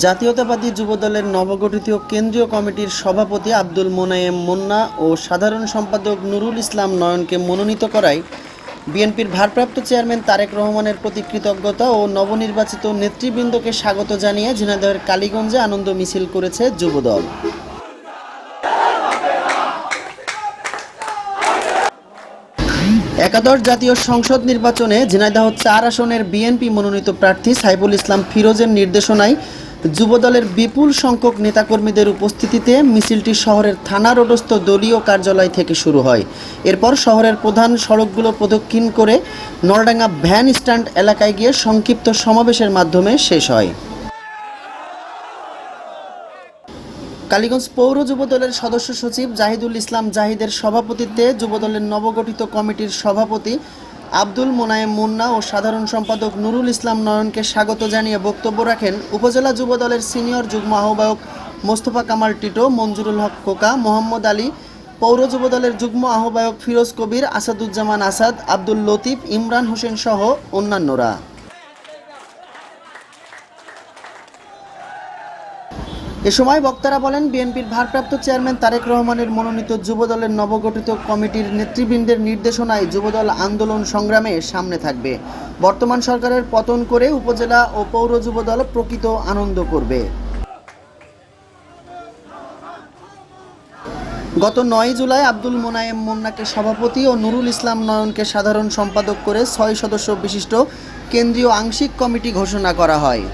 জাতীয়তাবাদী যুবদলের নবগঠিত কেন্দ্রীয় কমিটির সভাপতি আব্দুল মোনায়েম মুন্না ও সাধারণ সম্পাদক নুরুল ইসলাম নয়নকে মনোনীত করায় বিএনপির ভারপ্রাপ্ত চেয়ারম্যান তারেক রহমানের প্রতি কৃতজ্ঞতা ও নবনির্বাচিত নেতৃবৃন্দকে স্বাগত জানিয়ে ঝিনাইদহের কালীগঞ্জে আনন্দ মিছিল করেছে যুবদল। একাদশ জাতীয় সংসদ নির্বাচনে ঝিনাইদহ চার আসনের বিএনপি মনোনীত প্রার্থী সাইবুল ইসলাম ফিরোজের নির্দেশনায় যুবদলের বিপুল সংখ্যক নেতাকর্মীদের উপস্থিতিতে মিছিলটি শহরের থানা রোডস্থ দলীয় কার্যালয় থেকে শুরু হয়। এরপর শহরের প্রধান সড়কগুলো প্রদক্ষিণ করে নলডাঙ্গা ভ্যান স্ট্যান্ড এলাকায় গিয়ে সংক্ষিপ্ত সমাবেশের মাধ্যমে শেষ হয়। কালীগঞ্জ পৌর যুবদলের সদস্য সচিব জাহিদুল ইসলাম জাহিদের সভাপতিত্বে যুবদলের নবগঠিত কমিটির সভাপতি আব্দুল মোনায়েম মুন্না ও সাধারণ সম্পাদক নুরুল ইসলাম নয়নকে স্বাগত জানিয়ে বক্তব্য রাখেন উপজেলা যুব দলের সিনিয়র যুগ্ম আহ্বায়ক মোস্তফা কামাল টিটো, মঞ্জুরুল হক কোকা মোহাম্মদ আলী, পৌর যুব দলের যুগ্ম আহ্বায়ক ফিরোজ কবির, আসাদুজ্জামান আসাদ, আব্দুল লতিফ, ইমরান হোসেন সহ অন্যান্যরা। এ সময় বক্তারা বলেন, বিএনপির ভারপ্রাপ্ত চেয়ারম্যান তারেক রহমানের মনোনীত যুবদলের নবগঠিত কমিটির নেতৃবৃন্দের নির্দেশনায় যুবদল আন্দোলন সংগ্রামে সামনে থাকবে। বর্তমান সরকারের পতন করে উপজেলা ও পৌর যুবদল প্রকৃত আনন্দ করবে। গত নয় জুলাই আব্দুল মোনায়েম মুন্নাকে সভাপতি ও নুরুল ইসলাম নয়নকে সাধারণ সম্পাদক করে ছয় সদস্য বিশিষ্ট কেন্দ্রীয় আংশিক কমিটি ঘোষণা করা হয়।